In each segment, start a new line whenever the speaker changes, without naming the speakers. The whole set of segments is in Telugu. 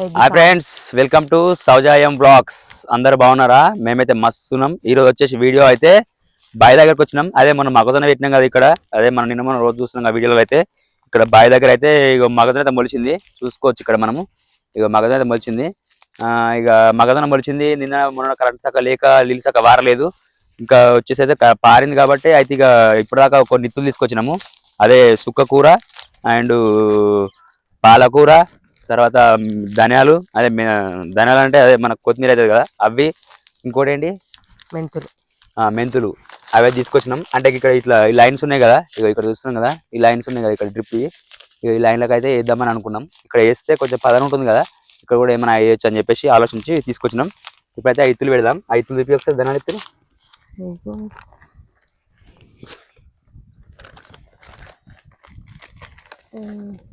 Hi friends welcome to సౌజాయం blogs అందరు బాగున్నారా? మేమైతే మస్తున్నాం. ఈ రోజు వచ్చేసి వీడియో అయితే బావి దగ్గరకు వచ్చినాం. అదే మనం మగజన పెట్టినాం కదా ఇక్కడ. అదే మనం నిన్న మనం రోజు చూస్తున్నాం ఆ వీడియోలో అయితే. ఇక్కడ బావి దగ్గర అయితే ఇక మగజన అయితే మొలిచింది. చూసుకోవచ్చు ఇక్కడ మనము. ఇక మగజన అయితే మొలిచింది. ఆ, ఇక మగజన మొలిచింది. నిన్న మొన్న కరెంట్ సక్క లేక నీళ్ళు సక్క వారలేదు. ఇంకా వచ్చేసి అయితే పారింది కాబట్టి అయితే ఇక ఇప్పటిదాకా కొన్ని నిత్తులు తీసుకొచ్చినాము. అదే సుక్క కూర అండ్ పాలకూర తర్వాత ధనియాలు అదే ధనియాలు అంటే అదే మన కొత్తిమీర అవుతుంది కదా అవి ఇంకోటి ఏంటి?
మెంతులు.
ఆ, మెంతులు. అవే తీసుకొచ్చినాం. అంటే ఇక్కడ ఇట్లా ఈ లైన్స్ ఉన్నాయి కదా ఇక ఇక్కడ చూస్తున్నాం కదా ఈ లైన్స్ ఉన్నాయి కదా ఇక్కడ డ్రిప్ ఇక ఈ లైన్లకు అయితే వేద్దామని అనుకున్నాం. ఇక్కడ వేస్తే కొంచెం పదన ఉంటుంది కదా ఇక్కడ కూడా ఏమైనా వేయచ్చు అని చెప్పేసి ఆలోచించి తీసుకొచ్చినాం. ఇప్పుడైతే ఆ ఇత్తులు పెడదాం. ఆ ఇత్తులు తిప్పి ఒకసారి ధనాలు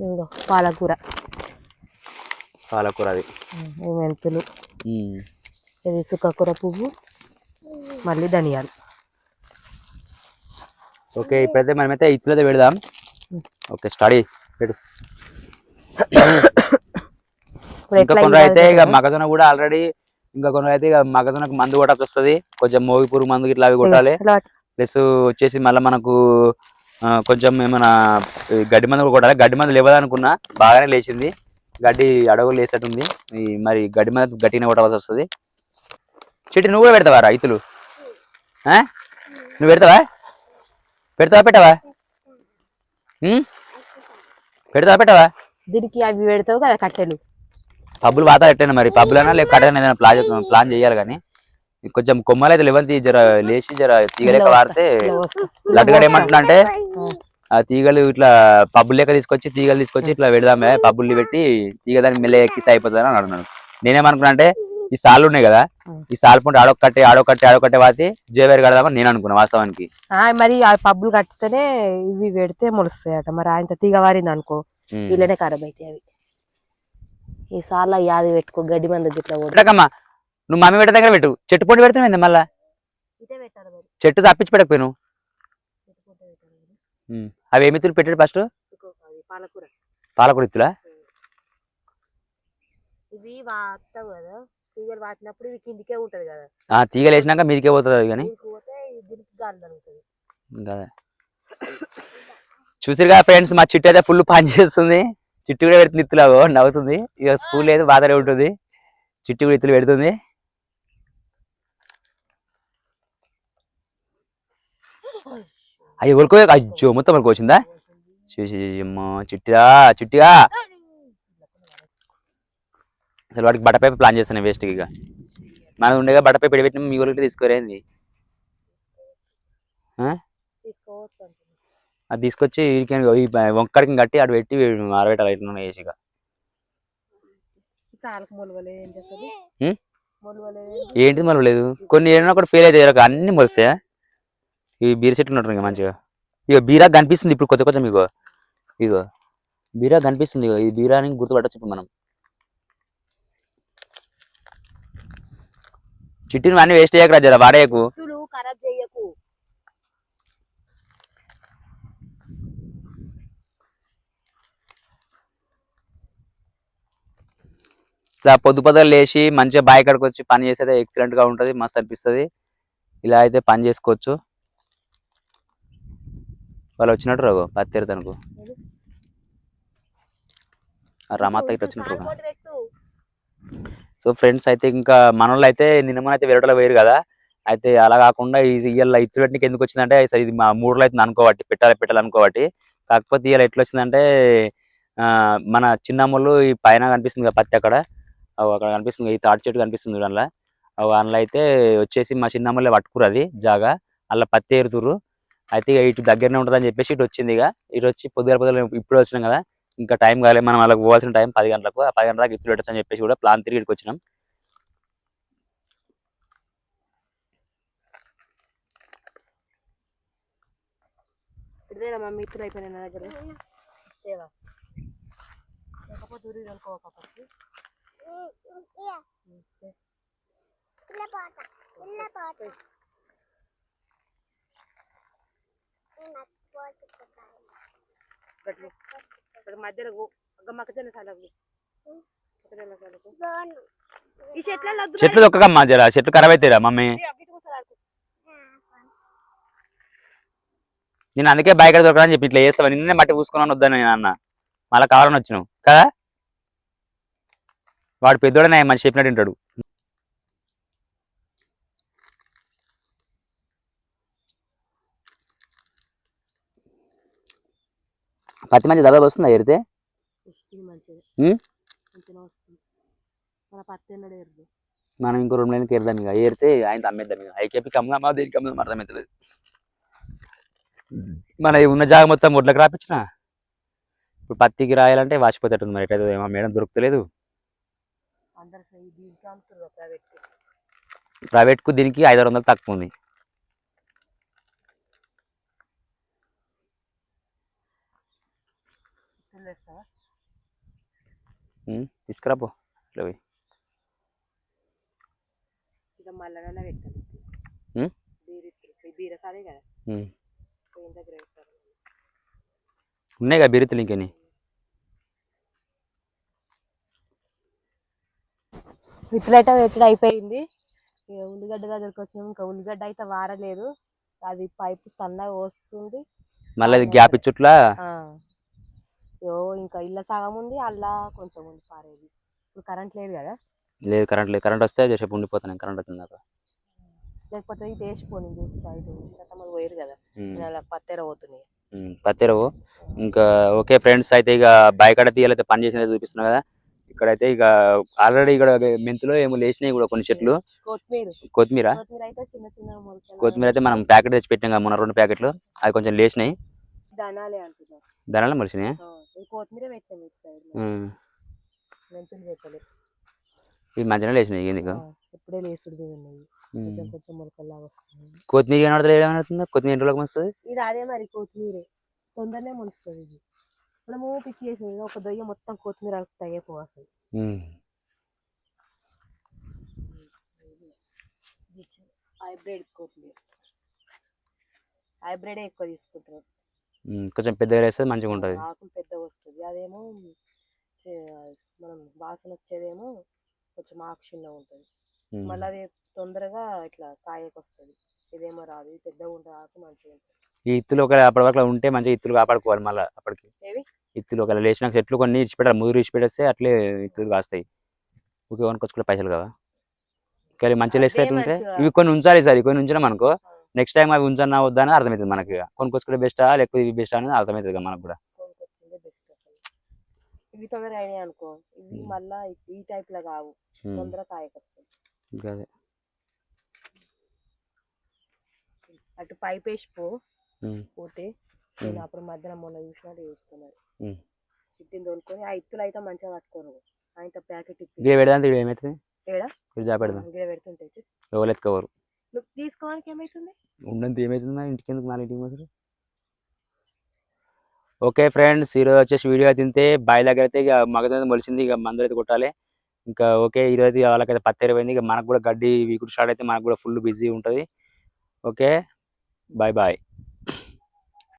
ఇదిగో పాలకూర.
పాలకూర అది.
మెంతులు. ఇది సుక్కకూర పువ్వు మళ్ళీ ధనియాలు.
ఓకే ఇప్పుడైతే మనమైతే ఇత్తులు అయితే పెడదాం ఓకే స్టడీ పెట్టు.
ఇప్పుడు
ఇంకా కొన్ని అయితే ఇక
కదా?
మగజొన్న కూడా ఆల్రెడీ ఇంకా కొన్ని అయితే ఇక మగజొన్నకు మందు కొట్టాల్సి వస్తుంది. కొంచెం మోగి పురుగు మందు ఇట్లా అవి కొట్టాలి. ప్లస్ వచ్చేసి మళ్ళీ మనకు కొంచెం ఏమైనా గడ్డి మందు కూడా కొట్టాలి. గడ్డి మందు లేవదనుకున్నా బాగానే లేచింది. గడ్డి అడవులు లేసేటుంది ఈ మరి గడ్డి మందు గట్టిగా కొట్టవలసి వస్తుంది. చెట్టు నువ్వు కూడా పెడతావా రైతులు? ఆ? నువ్వు పెడతావా? పెడతావా పెట్టవా? పెడతావా పెట్టవా?
దీనికి అవి పెడతావు కదా కట్టెలు.
పబ్బులు వాత పెట్టాను మరి. పబ్బులైనా లేక కట్టైనా ఏదైనా ప్లాన్ ప్లాన్ చేయాలి కానీ. కొంచెం కొమ్మలు అయితే లేవంతి జర లేచి జర తీగలేక వాడితే లడ్డుగడ. ఏమంటున్నా అంటే
ఆ.
తీగలు ఇట్లా పబ్బులు లెక్క తీసుకొచ్చి తీగలు తీసుకొచ్చి ఇట్లా పెడదామే పబ్బుల్ని పెట్టి తీగ దాన్ని మెల్ల ఎక్కిస్తే అయిపోతుంది అని అన్నాడు. నేనేమనుకున్నా అంటే ఈ సార్లు ఉన్నాయి కదా. ఈ సాల్ పంట ఆడొక్కటి ఆడొక్కటి ఆడొక్కటి వాతి జేవేరు కడదామని నేను అనుకున్నా వాస్తవానికి.
మరి ఆ పబ్బులు కట్టితేనే ఇవి పెడితే మొలుస్తాయట. మరి ఆయన తీగ వారింది అనుకో. ఇలానే ఖరాబ్ అవుతాయి అవి. ఈ సార్లు యాది పెట్టుకో గడ్డి మంది
పెట్టకమ్మా నువ్వు మమ్మీ పెట్ట దగ్గర పెట్టు. చెట్టు పొండి పెడుతుంది మళ్ళా? చెట్టు తప్పించి పెట్టకపోయాను అవి ఏమి తిరిగి పెట్టాడు ఫస్ట్
పాలకూర.
పాలకూర ఇత్తులా
ఇవి కదా తీగలు వాటినప్పుడు ఇవి కిందికే ఉంటది కదా.
ఆ తీగలు వేసినాక మీదికే పోతుంది కానీ?
దీనికి పోతే దీనికి గాలి తగులుతుంది.
కదా చూసారు కదా ఫ్రెండ్స్ మా చిట్టు అయితే ఫుల్ పని చేస్తుంది. చిట్టు కూడా పెడుతుంది ఇత్తులాగో నవ్వుతుంది. ఇక స్కూల్ అయితే బాధనే ఉంటుంది. చిట్టు కూడా ఇత్తులు పెడుతుంది. అయ్యి ఒలుకో అయ్యో మొత్తం ఒలుకో వచ్చిందా? చూసి అమ్మో చిట్టిగా చిట్టిగా అసలు వాడికి బట్టపై ప్లాన్ చేస్తాను వేస్ట్ ఇక. మనది ఉండేగా బట్టపై పెడిపెట్టిన మీ ఊరికి తీసుకోరేంది. అది తీసుకొచ్చి వీడికి ఈ వంకడికి కట్టి అటు పెట్టి ఆరబెట్టాలి ఇట్లా వేసి ఇక. ఏంటి మరి లేదు కొన్ని ఏమైనా కూడా ఫెయిల్ అయితే అన్ని మొలుస్తాయా? ఇవి బీర చెట్లు ఉన్నట్టు ఇంకా మంచిగా. ఇక బీరా కనిపిస్తుంది ఇప్పుడు కొత్త కొంచెం ఇగో ఇగో బీరా కనిపిస్తుంది ఇగో. ఈ బీరాని గుర్తుపట్టచ్చు ఇప్పుడు మనం. చిట్టి నువ్వు అన్ని వేస్ట్ చేయకరా జర వాడేయకు. ఇట్లా పొద్దు పొద్దుగా లేచి మంచిగా బాయ్ కాడికి వచ్చి పని చేస్తే ఎక్సలెంట్గా ఉంటది మస్తు అనిపిస్తది. ఇలా అయితే పని చేసుకోవచ్చు. వాళ్ళు వచ్చినట్టు రాగో పత్తేరు తనకు రమాత ఇట్లా వచ్చినట్టు. సో ఫ్రెండ్స్ అయితే ఇంకా మనోళ్ళు అయితే నిన్న అయితే వేరేటలో వేరు కదా అయితే అలా కాకుండా ఈ ఇవాళ ఇత్తు పెట్టడానికి ఎందుకు వచ్చిందంటే ఇది మా మూడులో అయితే అనుకోబట్టి పెట్టాలి పెట్టాలి అనుకోబట్టి కాకపోతే ఇవాళ ఎట్లా వచ్చిందంటే మన చిన్నమ్మలు ఈ పైన కనిపిస్తుంది కదా పత్తి అక్కడ అక్కడ కనిపిస్తుంది ఈ తాటి చెట్టు కనిపిస్తుంది అందులో. అందులో అయితే వచ్చేసి మా చిన్నమ్మలే పట్టుకురు అది జాగా అలా పత్తి ఏరుతురు అయితే ఇక ఇటు దగ్గరనే ఉంటుందని చెప్పేసి ఇటు వచ్చింది ఇక. ఇటు వచ్చి పొద్దుగాల పొద్దుగా ఇప్పుడు వచ్చినాం కదా. ఇంకా టైం కాలే మనం వాళ్ళకి పోవాల్సిన టైం పది గంటలకు ఆ పది గంటలకు ఇత్తులు పెట్టచ్చు అని చెప్పేసి కూడా ప్లాన్ తిరిగి ఇక్కడికి వచ్చినాం.
దగ్గర తేవా. లేకపోతే ఊరి తోలుకోకపోతే. పెట్టు. ఇక్కడ మధ్యలో గో- ఒక మొక్కజొన్న సాలకు ఈ చెట్లలో వద్దు
చెట్లు దొక్కకమ్మా జర చెట్లు ఖరాబ్ అవుతాయిరా మమ్మీ. నేను అందుకే బైక్ దొరకదని చెప్పి ఇట్లా చేస్తావా? నిన్నే మట్టి పూసుకున్నాను వద్దని నేను అన్న. మళ్ళీ కావాలని వచ్చినావు. కదా? వాడు పెద్దోడనే మంచి చెప్పినట్టు ఉంటాడు పత్తి మంచి దెబ్బ వస్తుందా ఎరితే
మన
ఇంకో రెండు నెలలకి ఎరదాం ఇక. ఏరితే ఆయన అమ్మేద్దాం ఇక. ఐకేపీ కమ్ముదామా దేనికి అమ్ముదాం అర్థమవుతలేదు మన ఉన్న జాగ మొత్తం ఒడ్లకు రాపించిన ఇప్పుడు పత్తికి రాయాలంటే వాచిపోతేట్టుంది మరి. ఎట్లయితే ఏమో. మేడం దొరుకుతలేదు.
ప్రైవేట్కి
దీనికి ఐదు ఆరు వందలు తక్కువ ఉంది. తీసుకురాపో ఇట్లా పోయి. ఉన్నాయి కదా బిరుతులు ఇంకని?
విత్తులైతే పెట్టడం అయిపోయింది. ఉల్లిగడ్డ దగ్గరికి వచ్చినాం. ఇంకా ఉల్లిగడ్డ అయితే వారలేదు. అది పైపు సన్నగా వస్తుంది
మళ్ళీ గ్యాప్ ఇచ్చుట్లా.
యో ఇంకా ఇళ్ళ సగం ఉంది అల్లా కొంచెం ఉంది పారేది. ఇప్పుడు కరెంట్ లేదు కదా?
లేదు కరెంట్ లేదు. కరెంట్ వస్తే చెప్పి ఉండిపోతాను కరెంట్ వచ్చిందాక
లేకపోతే ఇది వేసిపోయింది చూస్తా ఇటు పోయారు కదా. అలా పత్తెర పోతున్నాయి
పత్తిరవు ఇంకా ఓకే ఫ్రెండ్స్ అయితే ఇక బాయికాడ తీయాలైతే పని చేసినది చూపిస్తున్నా కదా? ఇక్కడైతే ఇక ఆల్రెడీ ఇక్కడ మెంతులు ఏమో లేచినాయి కూడా కొన్ని చెట్లు.
కొత్తిమీర.
కొత్తిమీర?
అయితే
మనం ప్యాకెట్ తెచ్చి పెట్టాం కదా మొన్న రెండు ప్యాకెట్లు. అవి కొంచెం లేచినాయి.
ధనాలే అంటున్నారు.
దానివల్ల మలిసినాయి
ఈ కొత్తిమీర పెట్టాం ఇటు సైడ్ మెంతులు పెట్టలేదు
ఇవి మంచిగా లేచినాయి ఎందుకు
ఇప్పుడే మీద ఉన్నాయి కొంచెం కొంచెం మొలకల్లాగా వస్తుంది.
కొత్తిమీర ఏమడుతుంది ఏమడుతుందా కొత్తిమీర ఎన్ని రోజులకు వస్తుంది
ఇది అదే మరి కొత్తిమీరే. తొందరనే మొలుస్తుంది ఇది. మనము పిచ్చి చేసేది ఒక దొయ్య మొత్తం కొత్తిమీర అడుగుతాయి పోవాలి హైబ్రిడ్ కొత్తిమీర. హైబ్రిడ్ ఎక్కువ తీసుకుంటారు.
కొంచెం పెద్దగా వేస్తే మంచిగా ఉంటుంది
ఆకులు పెద్దగా వస్తుంది. అదేమో మనం వాసన వచ్చేదేమో కొంచెం ఆకు చిన్నగా ఉంటుంది మళ్ళీ అది తొందరగా ఇట్లా కాయకు వస్తుంది ఇదేమో రాదు. ఇది పెద్దగా ఉంటుంది ఆకు మంచిగా ఉంటుంది
ఈ ఇత్తులు ఒక అప్పటి వరకు ఉంటే మంచిగా ఇత్తులు కాపాడుకోవాలి మళ్ళీ అప్పటికి. ఇత్తులు ఒకవేళ లేచిన చెట్లు కొన్ని ఇచ్చిపెట్టాలి. ముదురు ఇచ్చిపెట్టేస్తే అట్లే ఇత్తులు కాస్తాయి. ఊకే కొనుక్కొచ్చుకునే పైసలు కదా కానీ మంచిగా లేస్తే ఎట్లుంటే. ఇవి కొన్ని ఉంచాలి సార్. కొన్ని ఉంచినాం అనుకో నెక్స్ట్ టైం అవి ఉంచన్నా వద్దా అని అర్థమవుతుంది మనకి. కొనుక్కొచ్చుకుంటే బెస్టా లేకపోతే ఇవి బెస్ట్ అనేది అర్థమవుతుంది మనకు కూడా.
ఇవి తొందరగా అయినాయి అనుకో ఇవి
ఉమ్.
మళ్ళా ఈ టైప్లో కావు.
ఉమ్,
తొందర కాయకు వస్తుంది
ఇంకా అదే.
అటు పైప్ వేసిపో
ఉమ్,
పోతే నేను. అప్పుడు మధ్యాహ్నం మొన్న చూసినట్టు చూస్తున్నారు. చిట్టిని తోలుకొని ఆ ఇత్తులు అయితే మంచిగా పట్టుకోరు. ఆయన ప్యాకెట్ ఇప్పి
గిడ పెడదాం ఇది జా పెడదాం
గిడ పెడుతుంటే
ఎవరు ఎత్తుకోవరు
నువ్వు తీసుకోవడానికి ఏమవుతుంది
ఉండంత ఏమవుతుందా ఇంటికి ఎందుకు నాలుగు ఇంటికి మాత్రం ఓకే ఫ్రెండ్స్ ఈరోజు వచ్చేసి వీడియో తింటే బావి దగ్గర అయితే ఇక మగజొన్న మొలిచింది ఇక మందులు అయితే కొట్టాలి. ఇంకా ఓకే ఈరోజు వాళ్ళకైతే పత్తేరిపోయింది ఇక మనకు కూడా గడ్డి వీకుడు స్టార్ట్ అయితే మనకు కూడా ఫుల్ బిజీ ఉంటుంది. Okay bye bye